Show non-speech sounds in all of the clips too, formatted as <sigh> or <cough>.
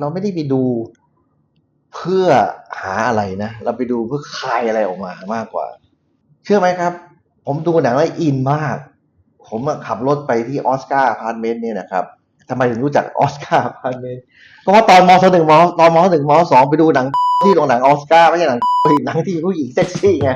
เราไม่ได้ไปดูเพื่อหาอะไรนะ เราไปดูเพื่อคลายอะไรออกมามากกว่า เชื่อไหมครับ ผมดูหนังแล้วอินมาก ผมขับรถไปที่ออสการ์พาร์ทเมนต์เนี่ยนะครับทำไมถึงรู้จักออสการ์พาร์ทเมนต์เพราะว่าตอนมศหนึ่งมตอนมหนึ่งมสองไปดูหนังที่โรงหนังออสการ์ไม่ใช่หนังหนังที่ผู้หญิงเซ็กซี่ไง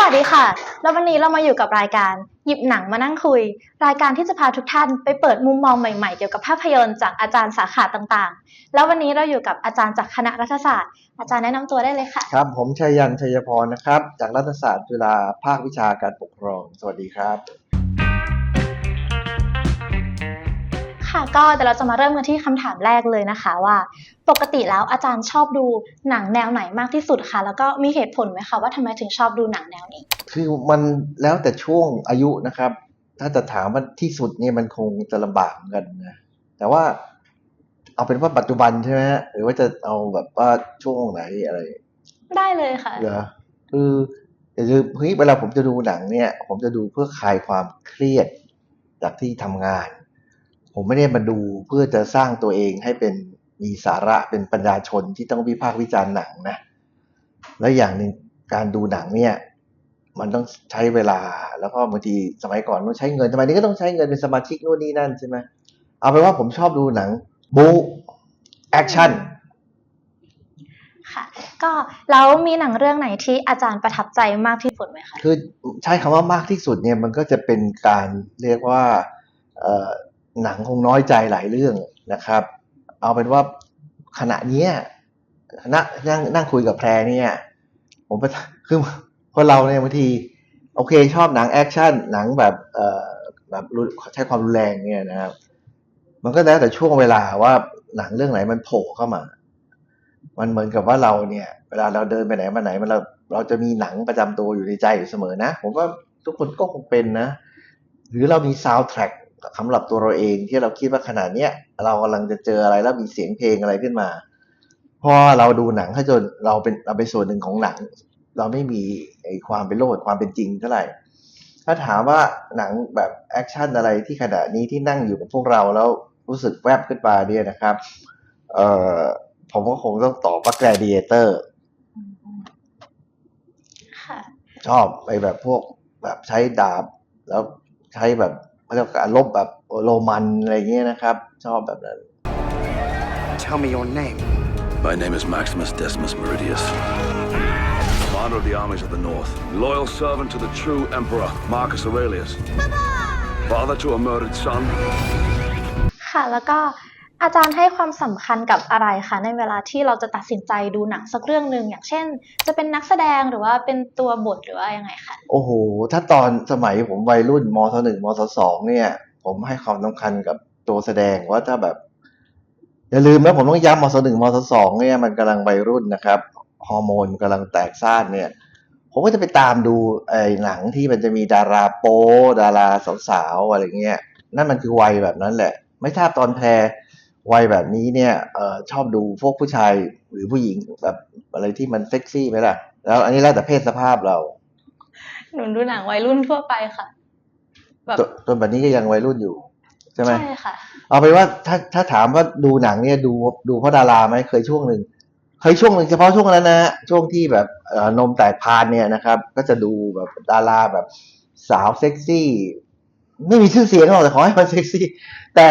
สวัสดีค่ะ แล้ววันนี้เรามาอยู่กับรายการหยิบหนังมานั่งคุย รายการที่จะพาทุกท่านไปเปิดมุมมองใหม่ๆ เกี่ยวกับภาพยนตร์จากอาจารย์สาขาต่างๆ แล้ววันนี้เราอยู่กับอาจารย์จากคณะรัฐศาสตร์ อาจารย์แนะนำตัวได้เลยค่ะ ครับ ผมชัยยันชัยพรนะครับ จากรัฐศาสตร์จุฬาภาควิชาการปกครอง สวัสดีครับ ค่ะก็เดี๋ยวเราจะมาเริ่มกันที่คำถามแรกเลยนะคะว่า ปกติแล้วอาจารย์ชอบดูหนังแนวไหนมากที่สุดคะแล้วก็มีเหตุผลไหมคะว่าทำไมถึงชอบดูหนังแนวนี้ คือมันแล้วแต่ช่วงอายุนะครับ ถ้าจะถามว่าที่สุดเนี่ยมันคงจะลำบากเหมือนกันนะแต่ว่าเอาเป็นว่าปัจจุบันใช่ไหมฮะหรือว่าจะเอาแบบว่าช่วงไหนอะไร ได้เลยค่ะเหรอคืออย่าลืมเฮ้ยเวลาผมจะดูหนังเนี่ย ผมจะดูเพื่อคลายความเครียดจากที่ทำงาน ผมไม่ได้มาดูเพื่อจะสร้างตัวเองให้เป็นมีสาระเป็นปัญญาชนที่ต้องวิพากษ์วิจารณ์หนังนะ แล้วอย่างหนึ่งการดูหนังเนี่ย มันต้องใช้เวลาแล้วก็บางทีสมัยก่อนต้องใช้เงินสมัยนี้ก็ต้องใช้เงินเป็นสมาชิกนู่นนี่นั่นใช่ไหมเอาเป็นว่าผมชอบดูหนังบูแอคชั่นค่ะก็แล้วมีหนังเรื่องไหนที่อาจารย์ประทับใจมากที่สุดไหมคะคือใช้คำว่ามากที่สุดเนี่ยมันก็จะเป็นการเรียกว่าเอ่อ หนังคงน้อยใจหลายเรื่องนะครับ เอาเป็นว่าขณะเนี้ยนั่งนั่งนั่งคุยกับแพรเนี่ย ผมคือคนเราเนี่ยบางที โอเคชอบหนังแอคชั่นหนังแบบเอ่อแบบใช้ความรุนแรงเนี่ยนะครับ มันก็แล้วแต่ช่วงเวลาว่าหนังเรื่องไหนมันโผล่เข้ามา มันเหมือนกับว่าเราเนี่ย เวลาเราเดินไปไหนมาไหนมันเราเราจะมีหนังประจำตัวอยู่ในใจอยู่เสมอนะ ผมว่าทุกคนก็คงเป็นนะ หรือเรามีซาวด์แทร็ก สำหรับตัวเราเองที่เราคิดว่าขนาดเนี้ยเรากำลังจะเจออะไรแล้วมีเสียงเพลงอะไรขึ้นมา พอเราดูหนังถ้าจนเราเป็นเราเป็นส่วนหนึ่งของหนัง เราไม่มีไอ้ความเป็นโลกแห่งความเป็นจริงเท่าไหร่ถ้าถามว่าหนังแบบแอคชั่นอะไรที่ขณะนี้ที่นั่งอยู่กับพวกเราแล้วรู้สึกแวบขึ้นมาเนี่ยนะครับเอ่อผมก็คงต้องตอบว่า Gladiator ค่ะชอบไปแบบพวกแบบใช้ดาบ แล้วใช้แบบ เขาเรียกว่าการลบแบบโรมันอะไรเงี้ยนะครับ ชอบแบบนั้น Tell me your name. My name is Maximus Decimus Meridius. Commander of the armies of the North. Loyal servant to the true Emperor, Marcus Aurelius. Father to a murdered son. <laughs> ค่ะ แล้วก็ อาจารย์ให้ความสำคัญกับอะไรคะในเวลาที่เราจะตัดสินใจดูหนังสักเรื่องหนึ่งอย่างเช่น จะเป็นนักแสดงหรือว่าเป็นตัวบทหรือว่ายังไงคะโอ้โห ถ้าตอนสมัยผมวัยรุ่นมศหนึ่งมศสองเนี่ย ผมให้ความสำคัญกับตัวแสดงว่าถ้าแบบ อย่าลืมนะผมต้องย้ำมศหนึ่งมศสองเนี่ยมันกำลังวัยรุ่นนะครับฮอร์โมนกำลังแตกซ่านเนี่ย ผมก็จะไปตามดูไอ้หนังที่มันจะมีดาราโป๊ดาราสาวๆอะไรเงี้ยนั่นมันคือวัยแบบนั้นแหละ ไม่ทราบตอนแพร วัยแบบนี้เนี่ยเออชอบดูพวกผู้ชายหรือผู้หญิงแบบอะไรที่มันเซ็กซี่ไหมล่ะ แล้วอันนี้แล้วแต่เพศสภาพเรา หนูดูหนังวัยรุ่นทั่วไปค่ะ แบบจนจนแบบนี้ก็ยังวัยรุ่นอยู่ ใช่ไหมใช่ค่ะ เอาเป็นว่าถ้าถ้าถามว่าดูหนังเนี่ยดูดูเพราะดาราไหมเคยช่วงหนึ่งเคยช่วงหนึ่งเฉพาะช่วงนั้นนะฮะช่วงที่แบบเอ่อนมแตกพานเนี่ยนะครับ ก็จะดูแบบดาราแบบสาวเซ็กซี่ ไม่มีชื่อเสียงหรอกแต่ขอให้มันเซ็กซี่ แต่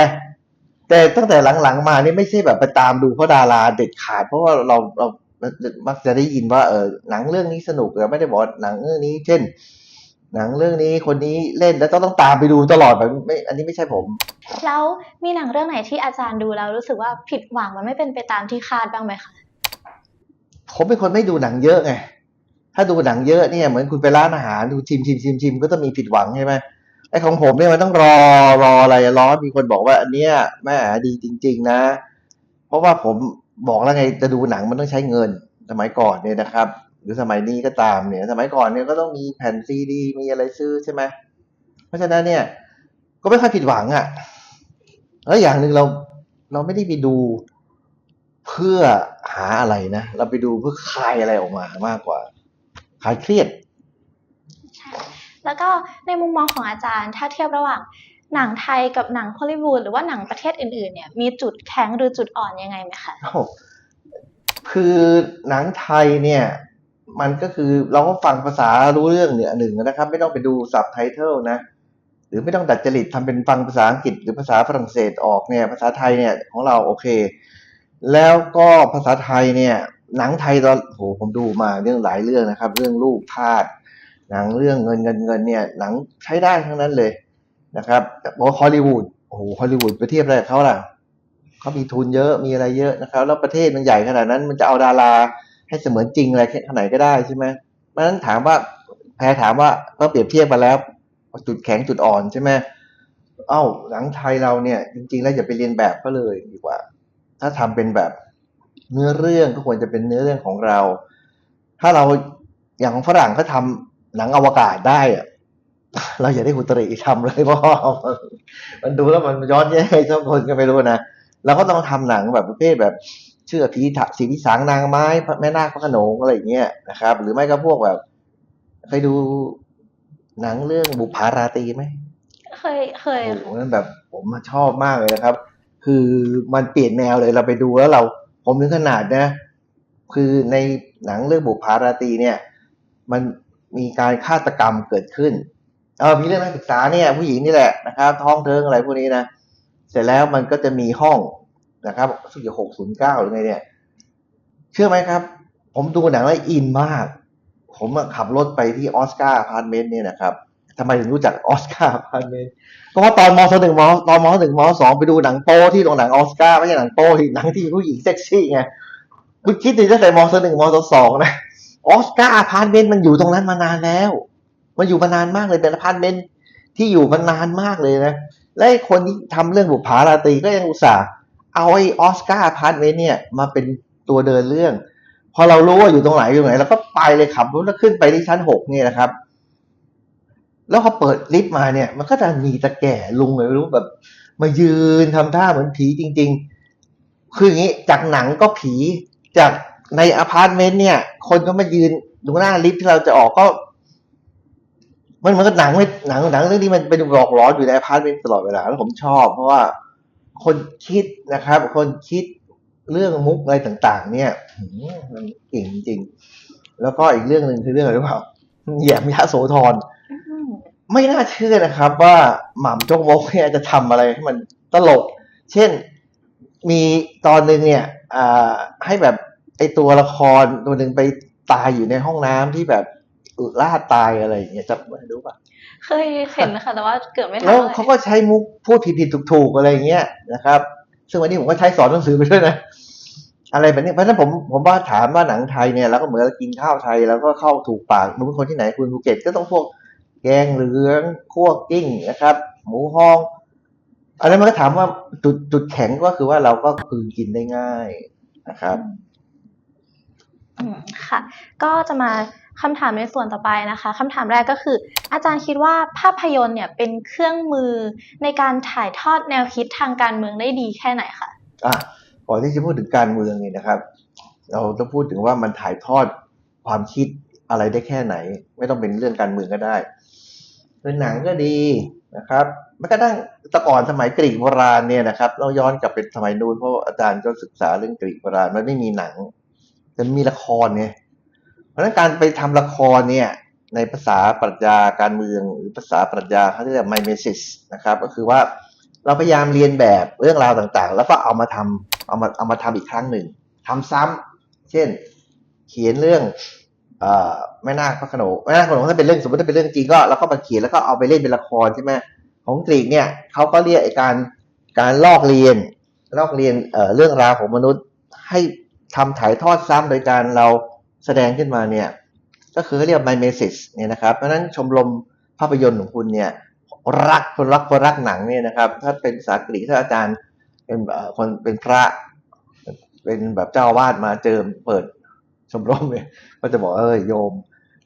แต่ตั้งแต่หลังๆมานี่ไม่ใช่แบบไปตามดูเพราะดาราเด็ดขาด เพราะว่าเราเรามักจะได้ยินว่าเออหนังเรื่องนี้สนุกแต่ไม่ได้บอกว่าหนังเรื่องนี้ เช่น หนังเรื่องนี้คนนี้เล่นแล้วต้องต้องตามไปดูตลอดแบบไม่อันนี้ไม่ใช่ผม แล้วมีหนังเรื่องไหนที่อาจารย์ดูแล้วรู้สึกว่าผิดหวังมันไม่เป็นไปตามที่คาดบ้างไหมคะผมเป็นคนไม่ดูหนังเยอะไงถ้าดูหนังเยอะเนี่ยเหมือนคุณไปร้านอาหารดูชิมชิมชิมชิมก็ต้องมีผิดหวังใช่ไหม ไอ้ของผมเนี่ยมันต้องรอรออะไรรอมีคนบอกว่าอันเนี้ยแม่ดีจริง ๆ นะ เพราะว่าผมบอกแล้วไงจะดูหนังมันต้องใช้เงินสมัยก่อนเนี่ยนะครับ หรือสมัยนี้ก็ตามเนี่ย สมัยก่อนเนี่ยก็ต้องมีแผ่นซีดีมีอะไรซื้อใช่ไหมเพราะฉะนั้นเนี่ย ก็ไม่ค่อยผิดหวังอะ่ะแล้วอย่างหนึ่งเราเราไม่ได้ไปดูเพื่อหาอะไรนะ เราไปดูเพื่อคลายอะไรออกมามากกว่าคลายเครียด แล้วก็ในมุมมองของอาจารย์ ถ้าเทียบระหว่างหนังไทยกับหนังฮอลลีวูดหรือว่าหนังประเทศอื่นๆเนี่ยมีจุดแข็งหรือจุดอ่อนยังไงไหมคะคือหนังไทยเนี่ยมันก็คือเราก็ฟังภาษารู้เรื่องเนี่ยหนึ่งนะครับ ไม่ต้องไปดูซับไตเติลนะ หรือไม่ต้องดัดจริตทำเป็นฟังภาษาอังกฤษหรือภาษาฝรั่งเศสออกเนี่ยภาษาไทยเนี่ยของเราโอเค แล้วก็ภาษาไทยเนี่ยหนังไทยตอนโหผมดูมาเรื่องหลายเรื่องนะครับ เรื่องลูกทาส หนังเรื่องเงินเงินเงินเนี่ยหนังใช้ได้ทั้งนั้นเลยนะครับแต่ฮอลลีวูดโอ้โหฮอลลีวูดไปเทียบอะไรกับเขาล่ะเขามีทุนเยอะมีอะไรเยอะนะครับ แล้วประเทศมันใหญ่ขนาดนั้น มันจะเอาดาราให้เสมือนจริงอะไรแค่ไหนก็ได้ใช่ไหมเพราะฉะนั้นถามว่าแพรถามว่าก็เปรียบเทียบมาแล้ว จุดแข็งจุดอ่อนใช่ไหมเอ้าหนังไทยเราเนี่ยจริง ๆ แล้วอย่าไปเรียนแบบก็เลยดีกว่า ถ้าทำเป็นแบบเนื้อเรื่องก็ควรจะเป็นเนื้อเรื่องของเรา ถ้าเราอย่างฝรั่งเขาทำ หนังอวกาศได้อะเราอย่าได้หุตริทำเลยเพราะว่ามันดูแล้วมันย้อนแย้งชอบคนก็ไม่รู้นะเราก็ต้องทำหนังแบบประเภทแบบเชื่อผีถะสีพิสางนางไม้พระแม่นาคพระโขนงอะไรอย่างเงี้ยนะครับ หรือไม่ก็พวกแบบเคยดูหนังเรื่องบุปผาราตรีไหมเคยเคยโอ้โหนั่นแบบผมชอบมากเลยนะครับ คือมันเปลี่ยนแนวเลยเราไปดูแล้วเรา ผมถึงขนาดนะ คือในหนังเรื่องบุปผาราตรีเนี่ย มัน มีการฆาตกรรมเกิดขึ้นเออมีเรื่องนักศึกษาเนี่ยผู้หญิงนี่แหละนะครับท้องเทิงอะไรพวกนี้นะเสร็จแล้วมันก็จะมีห้องนะครับสุดหกศูนย์เก้าหรือไงเนี่ย เชื่อไหมครับ ผมดูหนังแล้วอินมาก ผมขับรถไปที่ออสการ์พาร์ทเมนต์เนี่ยนะครับทำไมถึงรู้จักออสการ์พาร์ทเมนต์เพราะว่าตอนมหนึ่งมตอนมหนึ่งมสองไปดูหนังโป้ที่โรงหนังออสการ์ไม่ใช่หนังโป้ที่หนังที่ผู้หญิงเซ็กซี่ไงคุณคิดดูตั้งแต่มหนึ่งมสองนะ ออสการ์อพาร์ทเมนต์มันอยู่ตรงนั้นมานานแล้ว มันอยู่มานานมากเลยเป็นอพาร์ตเมนต์ที่อยู่มานานมากเลยนะ และคนที่ทำเรื่องบุปผาราตรีก็ยังอุตส่าห์เอาไอ้ออสการ์อพาร์ตเมนต์เนี่ยมาเป็นตัวเดินเรื่อง พอเรารู้ว่าอยู่ตรงไหนอยู่ไหนเราก็ไปเลยขับรถแล้วขึ้นไปที่ชั้นหกเนี่ยนะครับ แล้วพอเปิดลิฟต์มาเนี่ย มันก็จะมีตะแก่ลุงเลยไม่รู้แบบ มายืนทำท่าเหมือนผีจริง ๆ คืออย่างนี้จากหนังก็ผีจาก ในอพาร์ตเมนต์เนี่ย คนก็มายืนดูหน้าลิฟต์ที่เราจะออกก็ มันเหมือนกับหนังไม่หนังหนังเรื่องนี้มันเป็นหลอกหลอนอยู่ในอพาร์ตเมนต์ตลอดเวลาแล้วผมชอบ เพราะว่าคนคิดนะครับ คนคิดเรื่องมุกอะไรต่าง ๆ เนี่ยหืมมันเก่งจริงๆแล้วก็อีกเรื่องหนึ่งคือเรื่องอะไรรู้เปล่าแหยมยะโสธรอืมไม่น่าเชื่อนะครับ ว่าหม่ำจงมกเนี่ยจะทำอะไรให้มันตลก เช่นมีตอนหนึ่งเนี่ยอ่าให้แบบ ไอตัวละครตัวหนึ่งไปตายอยู่ในห้องน้ำที่แบบอึลาดตายอะไรอย่างเงี้ยจำไม่รู้ป่ะเคยเห็นนะคะแต่ว่าเกิดไม่ทันแล้วเลยเขาก็ใช้มุกพูดผิดๆถูกๆอะไรอย่างเงี้ยนะครับ ซึ่งวันนี้ผมก็ใช้สอนหนังสือไปด้วยนะอะไรแบบนี้เพราะฉะนั้นผมผมว่าถามว่าหนังไทยเนี่ยเราก็เหมือนเรากินข้าวไทยแล้วก็เข้าถูกปากมึงเป็นคนที่ไหนคุณภูเก็ตก็ต้องพวกแกงเหลืองคั่วกิ้งนะครับ หมูฮ้องอะไรมันก็ถามว่าจุดจุดแข็งก็คือว่าเราก็คือกินได้ง่ายนะครับอืม ค่ะ ก็จะมาคำถามในส่วนต่อไปนะคะคำถามแรกก็คือ อาจารย์คิดว่าภาพยนตร์เนี่ยเป็นเครื่องมือในการถ่ายทอดแนวคิดทางการเมืองได้ดีแค่ไหนคะอะก่อนที่จะพูดถึงการเมืองเนี่ยนะครับ เราต้องพูดถึงว่ามันถ่ายทอดความคิดอะไรได้แค่ไหน ไม่ต้องเป็นเรื่องการเมืองก็ได้เป็นหนังก็ดีนะครับมันก็ตั้งต่ก่อนสมัยกรีกโบราณเนี่ยนะครับ เราย้อนกลับไปสมัยนู้นเพราะอาจารย์ก็ศึกษาเรื่องกรีกโบราณมันไม่มีหนัง แต่มีละครเนี่ยเพราะฉะนั้นการไปทำละครเนี่ยในภาษาปรัชญาการเมืองหรือภาษาปรัชญาเขาเรียกไมเมซิสนะครับก็คือว่าเราพยายามเรียนแบบเรื่องราวต่างๆ แล้วก็เอามาทำเอามาเอามาทำอีกครั้งหนึ่งทำซ้ำเช่น เขียนเรื่องอ่อแม่นาคพระโขนงแม่นาคพระโขนงถ้าเป็นเรื่องสมมติถ้าเป็นเรื่องจริงก็เราก็มาเขียนแล้วก็เอาไปเล่นเป็นละครใช่ไหมของกรีกเนี่ยเขาก็เรียกการการลอกเรียนลอกเรียนเเรื่องราวของมนุษย์ให้ ทำถ่ายทอดซ้ำโดยการเราแสดงขึ้นมาเนี่ยก็คือเรียกไมเมซิสเนี่ยนะครับเพราะฉะนั้นชมรมภาพยนตร์ของคุณเนี่ยรักคนรักคนรักหนังเนี่ยนะครับ ถ้าเป็นภากรีถ้าอาจารย์เป็นคนเป็นพระเป็นแบบเจ้าวาดมาเจิมเปิดชมรมเนี่ยก็จะบอกเออโยม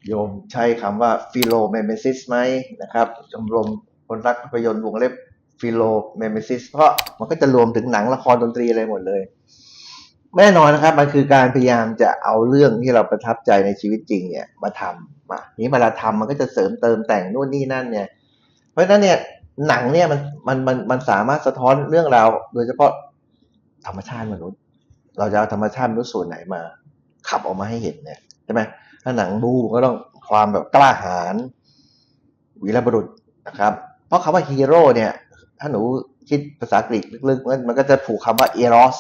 โยมใช้คำว่าฟิโลเมเมซิสไหมนะครับชมรมคนรักภาพยนตร์วงเล็บฟิโลเมเมซิสเพราะมันก็จะรวมถึงหนังละครดนตรีอะไรหมดเลย แน่นอนนะครับ มันคือการพยายามจะเอาเรื่องที่เราประทับใจในชีวิตจริงเนี่ยมาทำมานี้เวลาทำมันก็จะเสริมเติมแต่งนู่นนี่นั่นเนี่ย เพราะฉะนั้นเนี่ยหนังเนี่ยมันมันมันมันสามารถสะท้อนเรื่องราวโดยเฉพาะธรรมชาติมนุษย์ เราจะเอาธรรมชาติมนุษย์ส่วนไหนมา ขับออกมาให้เห็นเนี่ยใช่ไหมถ้าหนังบูก็ต้องความแบบกล้าหาญวีรบุรุษนะครับ เพราะคำว่าฮีโร่เนี่ย ถ้าหนูคิดภาษากรีกลึกๆมันมันก็จะผูกคำว่าเอรอส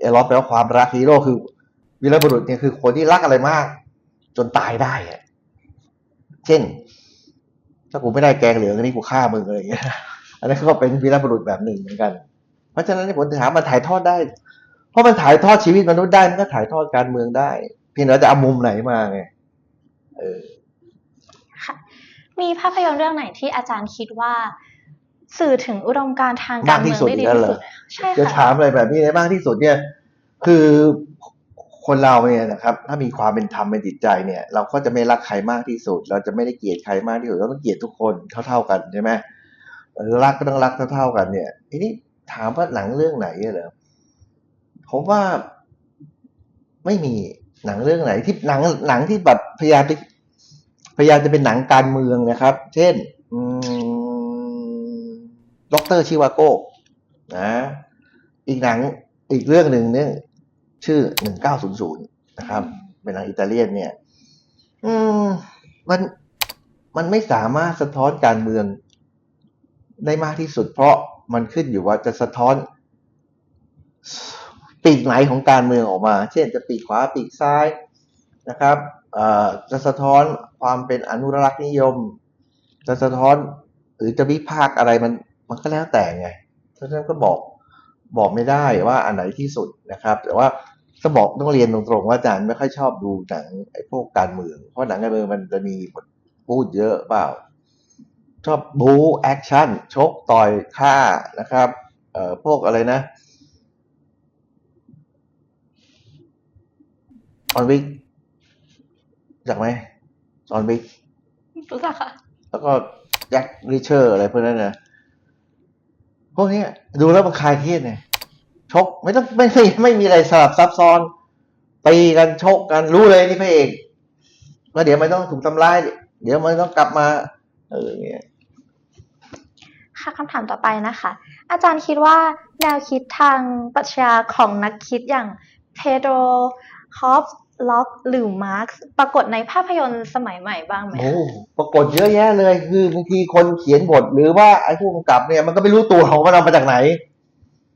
เอรอสแปลว่าความรักฮีโร่คือ วีรบุรุษเนี่ยคือคนที่รักอะไรมาก จนตายได้อะเช่น ถ้ากูไม่ได้แกงเหลืองนนี้กูฆ่ามึงอะไรอย่างเงี้ยอันนั้นก็เป็นวีรบุรุษแบบหนึ่งเหมือนกัน เพราะฉะนั้นผมถามมันถ่ายทอดได้ เพราะมันถ่ายทอดชีวิตมนุษย์ได้มันก็ถ่ายทอดการเมืองได้ เพียงแต่จะเอามุมไหนมาไงเออมีภาพยนตร์เรื่องไหนที่อาจารย์คิดว่า สื่อถึงอุดมการณ์ทางการเมืองได้ดีที่สุดใช่จะค่ะถามอะไรแบบนี้ได้มากที่สุดเนี่ย คือคนเราเนี่ยนะครับ ถ้ามีความเป็นธรรมเป็นจิตใจเนี่ย เราก็จะไม่รักใครมากที่สุด เราจะไม่ได้เกลียดใครมากที่สุดเราต้องเกลียดทุกคนเท่าๆกันใช่ไหมเออรักก็ต้องรักเท่าๆกันเนี่ยทีนี้ถามว่าหนังเรื่องไหนเหรอผมว่าไม่มีหนังเรื่องไหนที่หนังหนังที่แบบพยายามจะพยายามจะเป็นหนังการเมืองนะครับ เช่นอืม ด็อกเตอร์ชิวาโก้นะอีกหนังอีกเรื่องหนึ่งเนี่ยชื่อหนึ่งเก้าศูนย์ศูนย์นะครับ เป็นหนังอิตาเลียนเนี่ย อืมมันมันไม่สามารถสะท้อนการเมืองได้มากที่สุด เพราะมันขึ้นอยู่ว่าจะสะท้อนปีกไหนของการเมืองออกมา เช่นจะปีกขวาปีกซ้ายนะครับเอ่อจะสะท้อนความเป็นอนุรักษ์นิยม จะสะท้อนหรือจะวิพากษ์อะไรมัน มันก็แล้วแต่ไงเพราะฉะนั้นก็บอกบอกไม่ได้ว่าอันไหนที่สุดนะครับ แต่ว่าก็บอกต้องเรียนตรงๆว่าอาจารย์ไม่ค่อยชอบดูหนังไอ้พวกการเมือง เพราะหนังการเมืองมันจะมีบทพูดเยอะเปล่า ชอบบู๊แอคชั่นชกต่อยฆ่านะครับ เอ่อพวกอะไรนะออนวิกจากไหมออนวิกรู้จักค่ะแล้วก็แจ็คริเชอร์อะไรพวกนั้นนะพ วกนี้ดูแล้วมันคลายเครียดไงชกไม่ต้องไม่ไม่ไม่มีอะไรสลับซับซ้อนตีกันชกกันรู้เลยนี่พระเอกแล้วเดี๋ยวมันต้องถูกทำร้าย เดี๋ยวมันต้องกลับมา เอออย่างเงี้ยค่ะคำถามต่อไปนะคะ อาจารย์คิดว่าแนวคิดทางปรัชญาของนักคิดอย่างเพโดรคอฟ ล็อกหรือมาร์กปรากฏในภาพยนตร์สมัยใหม่บ้างไหมโอ้ปรากฏเยอะแยะเลย คือบางทีคนเขียนบทหรือว่าไอ้ผู้กำกับเนี่ยมันก็ไม่รู้ตัวของมันเอามาจากไหน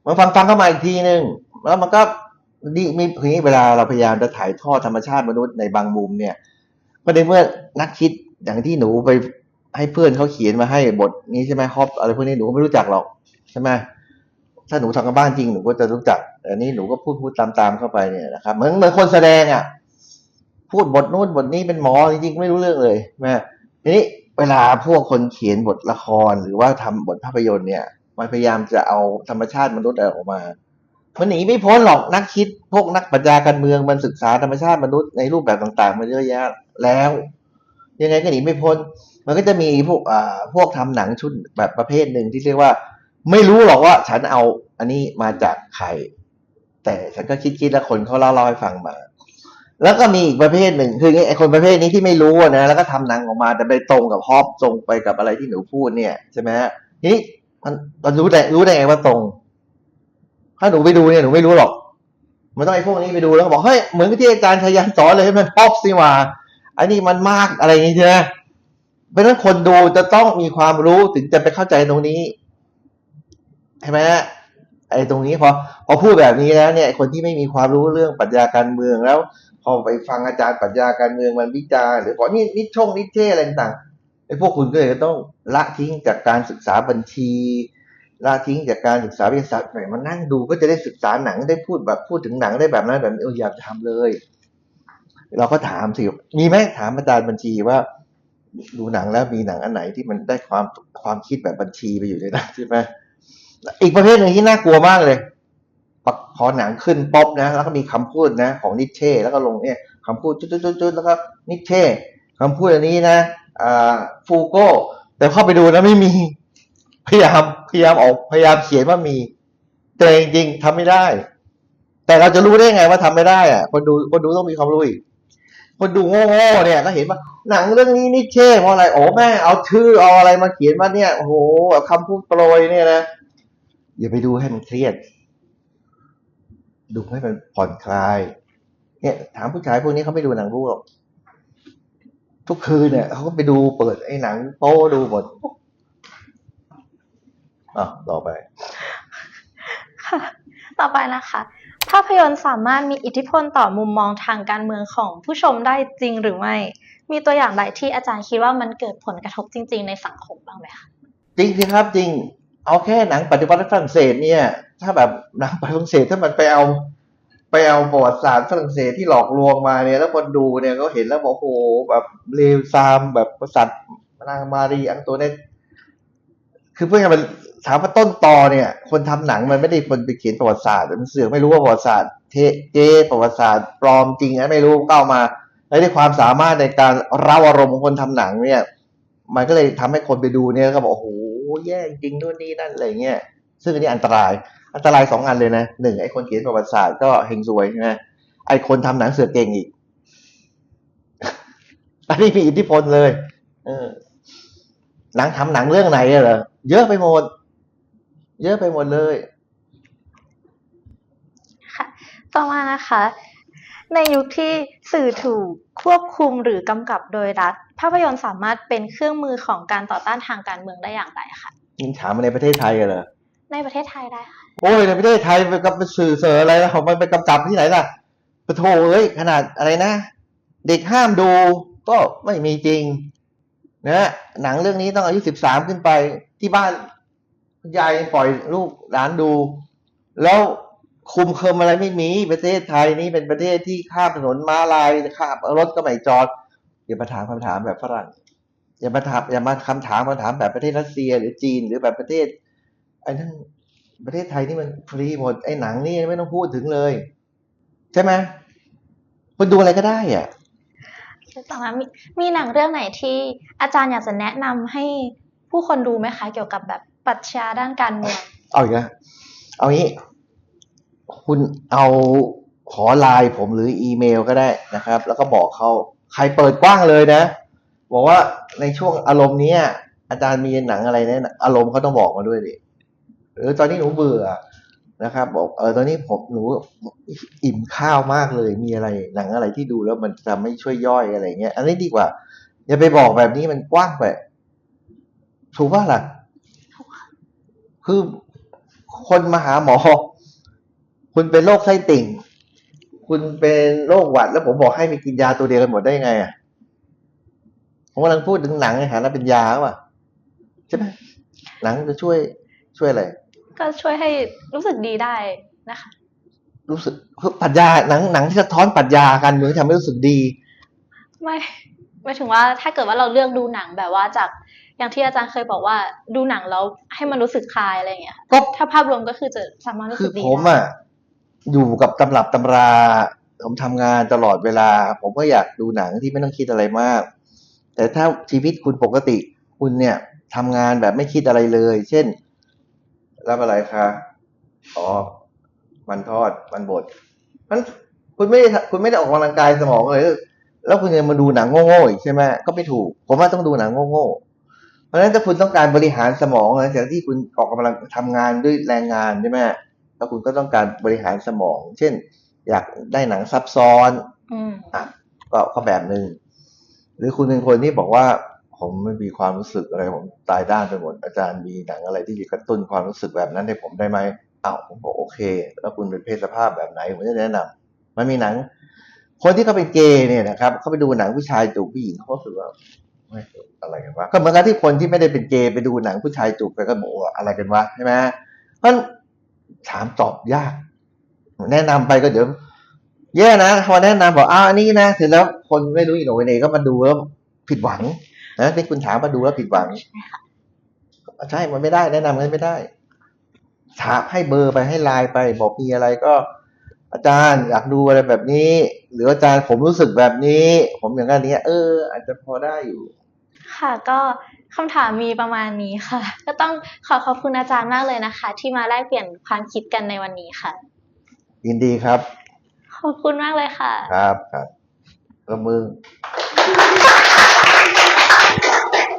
มันฟังฟังเข้ามาอีกทีนึงแล้วมันก็ดีมีทีนี้เวลาเราพยายามจะถ่ายทอดธรรมชาติมนุษย์ในบางมุมเนี่ยก็ในเมื่อนักคิดอย่างที่หนูไปให้เพื่อนเขาเขียนมาให้บทนี้ใช่ไหมฮอปอะไรพวกนี้หนูก็ไม่รู้จักหรอกใช่ไหม ถ้าหนูทำกันบ้านจริงหนูก็จะรู้จักแต่อันนี้หนูก็พูดพูดตามๆเข้าไปเนี่ยนะครับเหมือนเหมือนคนแสดงอะพูดบทนู้นบทนี้เป็นหมอจริงๆไม่รู้เรื่องเลยแม่ทีนี้เวลาพวกคนเขียนบทละครหรือว่าทำบทภาพยนตร์เนี่ย มันพยายามจะเอาธรรมชาติมนุษย์ออกมา มันหนีไม่พ้นหรอกนักคิด พวกนักปรัชญาการเมืองมันศึกษาธรรมชาติมนุษย์ในรูปแบบต่างๆมาเยอะแยะแล้ว ยังไงก็หนีไม่พ้น มันก็จะมีพวกอ่าพวกทำหนังชุดแบบประเภทหนึ่งที่เรียกว่า ไม่รู้หรอกว่าฉันเอาอันนี้มาจากใคร แต่ฉันก็คิดๆแล้วคนเขาเล่าเล่าให้ฟังมา แล้วก็มีอีกประเภทหนึ่งคือไอ้คนประเภทนี้ที่ไม่รู้นะแล้วก็ทำหนังออกมาแต่ไปตรงกับฮอปตรงไปกับอะไรที่หนูพูดเนี่ยใช่ไหมทีนี้มันมันรู้ได้รู้ได้ไงว่าตรง ถ้าหนูไปดูเนี่ยหนูไม่รู้หรอก มันต้องไอ้พวกนี้ไปดูแล้วก็บอกเฮ้ยเหมือนที่อาจารย์ชยันสอนเลยมันฮอปสิว่าอันนี้มันมากอะไรอย่างนี้ใช่ไหมเพราะฉะนั้นคนดูจะต้องมีความรู้ถึงจะไปเข้าใจตรงนี้ ใช่ไหมฮะไอ้ตรงนี้พอพอพูดแบบนี้แล้วเนี่ยคนที่ไม่มีความรู้เรื่องปรัชญาการเมืองแล้ว พอไปฟังอาจารย์ปรัชญาการเมืองมันวิจารณ์หรือบอนี่นี่ช่องนิเท่อะไรต่างไอ้พวกคุณก็เลยต้องละทิ้งจากการศึกษาบัญชีละทิ้งจากการศึกษาวิทยาศาสตร์ไหนมานั่งดูก็จะได้ศึกษาหนังได้พูดแบบพูดถึงหนังได้แบบนั้นแบบนี้เอออยากจะทำเลย เราก็ถามสิมีไหมถามอาจารย์บัญชีว่า ดูหนังแล้วมีหนังอันไหนที่มันได้ความความคิดแบบบัญชีไปอยู่ในนั้นใช่ไหม อีกประเภทหนึ่งที่น่ากลัวมากเลยปะพอหนังขึ้นป๊อปนะ แล้วก็มีคำพูดนะ ของนิเช่แล้วก็ลงเนี่ยคำพูดจุดๆๆแล้วก็นิเช่คำพูดอันนี้นะอ่าฟูโก้แต่เข้าไปดูนะไม่มี พยายามพยายามออกพยายามเขียนว่ามีแต่จริงๆทำไม่ได้ แต่เราจะรู้ได้ไงว่าทำไม่ได้อะคนดูคนดูต้องมีความรู้อีกคนดูโง่ๆเนี่ยก็เห็นว่าหนังเรื่องนี้นี่เท่เพราะอะไรโอ้แม่เอาชื่อเอาอะไรมาเขียนว่าเนี่ยโอ้โหคำพูดโปรยเนี่ยนะ อย่าไปดูให้มันเครียด ดูให้มันผ่อนคลาย เนี่ยถามผู้ชายพวกนี้เขาไม่ดูหนังรู้หรอก ทุกคืนเนี่ยเขาก็ไปดูเปิดไอ้หนังโป้ดูหมดอะต่อไป ค่ะ ต่อไปนะคะ ภาพยนตร์สามารถมีอิทธิพลต่อมุมมองทางการเมืองของผู้ชมได้จริงหรือไม่ มีตัวอย่างใดที่อาจารย์คิดว่ามันเกิดผลกระทบจริง ๆ ในสังคมบ้างไหมคะ จริงสิครับจริง เอาแค่หนังปฏิวัติฝรั่งเศสเนี่ย ถ้าแบบหนังฝรั่งเศสถ้ามันไปเอาไปเอาประวัติศาสตร์ฝรั่งเศสที่หลอกลวงมาเนี่ย แล้วคนดูเนี่ยก็เห็นแล้วบอกโอ้โหแบบเลวซามแบบกษัตว์นางมารีอังโตเนตคือเพื่อให้มันถามว่าต้นตอเนี่ย คนทำหนังมันไม่ได้คนไปเขียนประวัติศาสตร์มันเสือกไม่รู้ว่าประวัติศาสตร์เทเจประวัติศาสตร์ปลอมจริงนะไม่รู้ก็เอามาแล้วด้วยความสามารถในการเร้าอารมณ์ของคนทำหนังเนี่ย มันก็เลยทำให้คนไปดูเนี่ยก็บอกโอ้โห แย่จริงนู่นนี่นั่นอะไรเงี้ยซึ่งอันนี้อันตรายอันตรายสองอันเลยนะหนึ่งไอ้คนเขียนประวัติศาสตร์ก็เฮงซวยใช่ไหมไอ้คนทำหนังเสือเก่งอีกอันนี้มีอิทธิพลเลย เออหนังทำหนังเรื่องไหนเหรอเยอะไปหมด เยอะไปหมดเลย ค่ะ ต่อมานะคะ ในยุคที่สื่อถูกควบคุมหรือกำกับโดยรัฐ ภาพยนตร์สามารถเป็นเครื่องมือของการต่อต้านทางการเมืองได้อย่างไรคะยิงถามมาในประเทศไทยอะเหรอในประเทศไทยได้ค่ะ โอ้ยในประเทศไทยไปกับสื่อเสออะไรแล้วมันไปกำกับที่ไหนล่ะปะโถเอ้ยขนาดอะไรนะ เด็กห้ามดูก็ไม่มีจริงนะหนังเรื่องนี้ต้องอายุสิบสามขึ้นไปที่บ้านคุณยายยังปล่อยลูกหลานดู แล้ว คุมเคิมอะไรไม่มีประเทศไทยนี่เป็นประเทศที่ข้ามถนนม้าลายข้ามรถก็ไม่จอดอย่ามาถามคำถามแบบฝรั่งอย่ามาถามอย่ามาคำถามคำถามแบบประเทศรัสเซียหรือจีนหรือแบบประเทศไอ้นั่นประเทศไทยนี่มันฟรีหมดไอ้หนังนี่ไม่ต้องพูดถึงเลย ใช่ไหมคุณดูอะไรก็ได้อะต่อมามีมีหนังเรื่องไหนที่อาจารย์อยากจะแนะนำให้ผู้คนดูไหมคะเกี่ยวกับแบบปรัชญาด้านการเมืองเอาอีกแล้วเอางี้ คุณเอาขอไลน์ผมหรืออีเมลก็ได้นะครับ แล้วก็บอกเขาใครเปิดกว้างเลยนะ บอกว่าในช่วงอารมณ์เนี้ยอาจารย์มีหนังอะไรเนี่ยอารมณ์เขาต้องบอกมาด้วยดิหรือตอนนี้หนูเบื่อนะครับ บอกเออตอนนี้ผมหนูอิ่มข้าวมากเลย มีอะไรหนังอะไรที่ดูแล้วมันจะไม่ช่วยย่อยอะไรเงี้ย อันนี้ดีกว่า อย่าไปบอกแบบนี้มันกว้างไปถูกป่ะล่ะ คือคนมาหาหมอ คุณเป็นโรคไส้ติ่ง คุณเป็นโรคหวัด แล้วผมบอกให้ไปกินยาตัวเดียวกันหมดได้ยังไงอะผมกำลังพูดถึงหนังในฐานะเป็นยาว่ะใช่ไหมหนังจะช่วยช่วยอะไรก็ช่วยให้รู้สึกดีได้นะคะ รู้สึกคือปรัชญาหนังหนังที่สะท้อนปรัชญาการเมืองทำให้รู้สึกดี ไม่หมายถึงว่าถ้าเกิดว่าเราเลือกดูหนังแบบว่าจากอย่างที่อาจารย์เคยบอกว่าดูหนังแล้วให้มันรู้สึกคลายอะไรอย่างเงี้ยค่ะก็ถ้าภาพรวมก็คือจะสามารถรู้คืสึอกดีผมได้อะ อยู่กับตำรับตำรา ผมทำงานตลอดเวลา ผมก็อยากดูหนังที่ไม่ต้องคิดอะไรมาก แต่ถ้าชีวิตคุณปกติ คุณเนี่ยทำงานแบบไม่คิดอะไรเลย เช่น รับอะไรคะอ๋อมันทอดมันบดมันคุณไม่ได้คุณไม่ได้ออกกำลังกายสมองเลย แล้วคุณยังมาดูหนังโง่ๆอีกใช่ไหมก็ไม่ถูก ผมว่าต้องดูหนังโง่ๆเพราะฉะนั้นถ้าคุณต้องการบริหารสมองหลังจากที่คุณออกกำลังทำงานด้วยแรงงานใช่ไหม แล้วคุณก็ต้องการบริหารสมอง เช่น อยากได้หนังซับซ้อนอืมอะก็ก็แบบหนึ่งหรือคุณเป็นคนที่บอกว่าผมไม่มีความรู้สึกอะไรผมตายด้านไปหมดอาจารย์มีหนังอะไรที่จะกระตุ้นความรู้สึกแบบนั้นให้ผมได้ไหมอ้าวผมบอกโอเค แล้วคุณเป็นเพศสภาพแบบไหนผมจะแนะนำมันมีหนัง คนที่เขาเป็นเกย์เนี่ยนะครับเขาไปดูหนังผู้ชายจูบผู้หญิงเขาก็รู้สึกว่าไม่อะไรกันวะก็เหมือนกับที่คนที่ไม่ได้เป็นเกย์ไปดูหนังผู้ชายจูบไปก็บอกว่าอะไรกันวะใช่ไหมเพราะฉะนั้น ถามตอบยาก แนะนำไปก็เดี๋ยวแย่นะพอแนะนำบอกอ้าวอันนี้นะเสร็จแล้วคนไม่รู้อีโหนอีเน่ก็มาดูแล้วผิดหวังนะที่คุณถามมาดูแล้วผิดหวังใช่มันไม่ได้ แนะนำกันไม่ได้ถามให้เบอร์ไปให้ไลน์ไป บอกมีอะไรก็ อาจารย์อยากดูอะไรแบบนี้ หรืออาจารย์ผมรู้สึกแบบนี้ ผมอย่างนั้นนี้เออ อาจจะพอได้อยู่ ค่ะก็ คำถามมีประมาณนี้ค่ะ ก็ต้องขอขอบคุณอาจารย์มากเลยนะคะ ที่มาแลกเปลี่ยนความคิดกันในวันนี้ค่ะ ยินดีครับ ขอบคุณมากเลยค่ะ ครับครับก็มือ